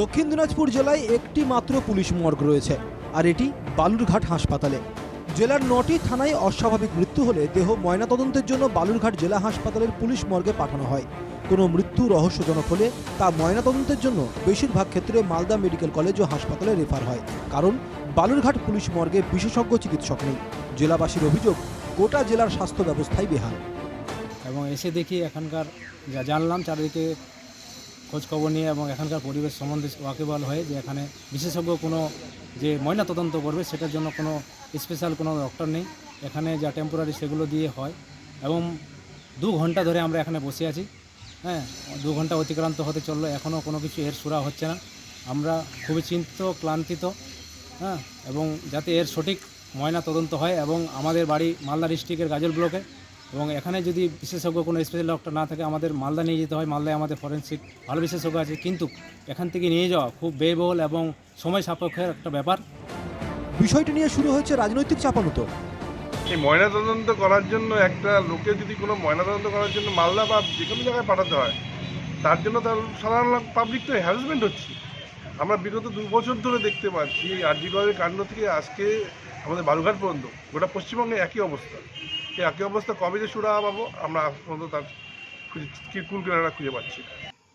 দক্ষিণ দিনাজপুর জেলায় একটি মাত্র পুলিশ মর্গ রয়েছে, আর এটি বালুরঘাট হাসপাতালে। জেলার নটি থানায় অস্বাভাবিক মৃত্যু হলে দেহ ময়নাতদন্তের জন্য বালুরঘাট জেলা হাসপাতালের পুলিশ মর্গে পাঠানো হয়। কোনো মৃত্যু রহস্যজনক হলে তা ময়নাতদন্তের জন্য বেশিরভাগ ক্ষেত্রে মালদা মেডিকেল কলেজ ও হাসপাতালে রেফার হয়, কারণ বালুরঘাট পুলিশ মর্গে বিশেষজ্ঞ চিকিৎসক নেই। জেলাবাসীর অভিযোগ, গোটা জেলার স্বাস্থ্য ব্যবস্থাই বেহাল। এবং এসে দেখি এখানকার যা জানলাম, চারিদিকে খোঁজ খবর নিয়ে এবং এখানকার পরিবেশ সম্বন্ধে ওয়াকিবল হয়ে যে এখানে বিশেষজ্ঞ কোনো যে ময়না তদন্ত করবে, সেটার জন্য কোনো স্পেশাল কোনো ডক্টর নেই। এখানে যা টেম্পোরারি সেগুলো দিয়ে হয় এবং দু ঘণ্টা ধরে আমরা এখানে বসে আছি। হ্যাঁ দু ঘণ্টা অতিক্রান্ত হতে চলল, এখনও কোনো কিছু এর সুরা হচ্ছে না। আমরা খুবই চিন্তিত, ক্লান্তিত হ্যাঁ এবং যাতে এর সঠিক ময়না তদন্ত হয় এবং আমাদের বাড়ি মালদা ডিস্ট্রিক্টের গাজল ব্লকে এবং এখানে যদি বিশেষজ্ঞ কোনো স্পেশাল ডক্টর না থাকে আমাদের মালদা নিয়ে যেতে হয়। মালদায় আমাদের ফরেন্সিক ভালো বিশেষজ্ঞ আছে। কিন্তু এখান থেকে নিয়ে যাওয়া খুব ব্যয়বহুল এবং সময় সাপেক্ষের একটা ব্যাপার। বিষয়টি নিয়ে শুরু হয়েছে রাজনৈতিক চাপানুতো। এই ময়নাতদন্ত করার জন্য একটা লোকে যদি কোনো ময়নাতদন্ত করার জন্য মালদা বা যে কোনো জায়গায় পাঠাতে হয় তার জন্য তার সাধারণ পাবলিক তো হ্যারাসমেন্ট হচ্ছে। আমরা বিগত দু বছর ধরে দেখতে পাচ্ছি এই আরজিগড়ের কাণ্ড থেকে আজকে আমাদের বালুঘাট পর্যন্ত গোটা পশ্চিমবঙ্গে একই অবস্থা। এই একই অবস্থা, কবে যে সুরা পাবো আমরা পর্যন্ত তার কি কুল কেনারা খুঁজে পাচ্ছি।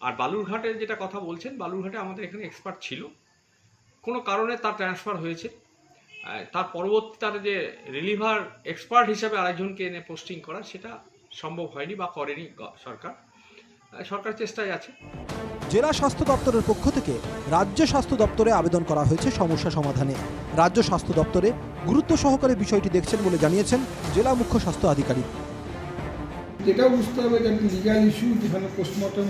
আর বালুরঘাটের যেটা কথা বলছেন, বালুরঘাটে আমাদের এখানে এক্সপার্ট ছিল। কোনো কারণে তার ট্রান্সফার হয়েছে। তার পরবর্তী, তার যে রিলিভার এক্সপার্ট হিসাবে আরেকজনকে এনে পোস্টিং করা, সেটা সম্ভব হয়নি বা করেনি সরকার। সরকার চেষ্টায় আছে। জেলা স্বাস্থ্য দপ্তরের পক্ষ থেকে রাজ্য স্বাস্থ্য দপ্তরে আবেদন করা হয়েছে সমস্যা সমাধানে। রাজ্য স্বাস্থ্য দপ্তরে গুরুত্ব সহকারে বিষয়টি দেখছেন বলে জানিয়েছেন জেলা মুখ্য স্বাস্থ্য আধিকারিক। যেটা বুঝতে হবে যে একটা লিগাল ইস্যু যেখানে পোস্টমর্টম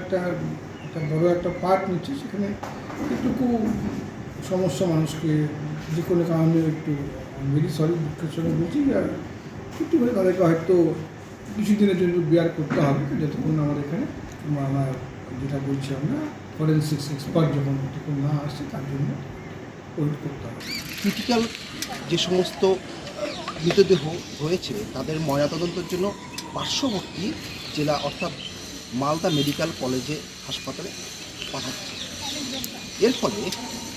একটা একটা বড় একটা পার্ট নিচ্ছে সেখানে একটুকু সমস্যা মানুষকে যে কোনো কারণে একটু ভেরি সরি দুঃখের সঙ্গে বলছি আর একটু করে তাদেরকে হয়তো কিছুদিনের জন্য বিয়ার করতে হবে, যতক্ষণ না আমাদের এখানে আমার যেটা বলছি আমরা ফরেন্সিক্স এক্সপার্ট যখন যতক্ষণ না আসছে তার জন্য ওয়েট করতে হবে। ক্রিটিক্যাল যে সমস্ত মৃতদেহ হয়েছে, তাদের ময়নাতদন্তের জন্য পার্শ্ববর্তী জেলা অর্থাৎ মালদা মেডিকেল কলেজে হাসপাতালে পাঠাচ্ছে। এর ফলে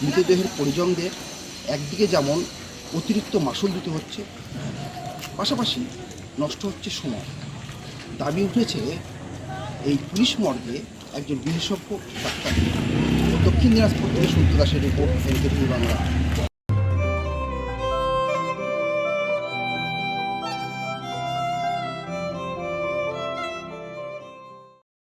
মৃতদেহের পরিজনদের একদিকে যেমন অতিরিক্ত মাসুল দিতে হচ্ছে, পাশাপাশি নষ্ট হচ্ছে সময়। দাবি উঠেছে এই পুলিশ মর্গে একজন বিশেষজ্ঞ ডাক্তার। দক্ষিণ দিনাজপুর থেকে সূর্য দাসের রিপোর্ট এনকে বাংলা।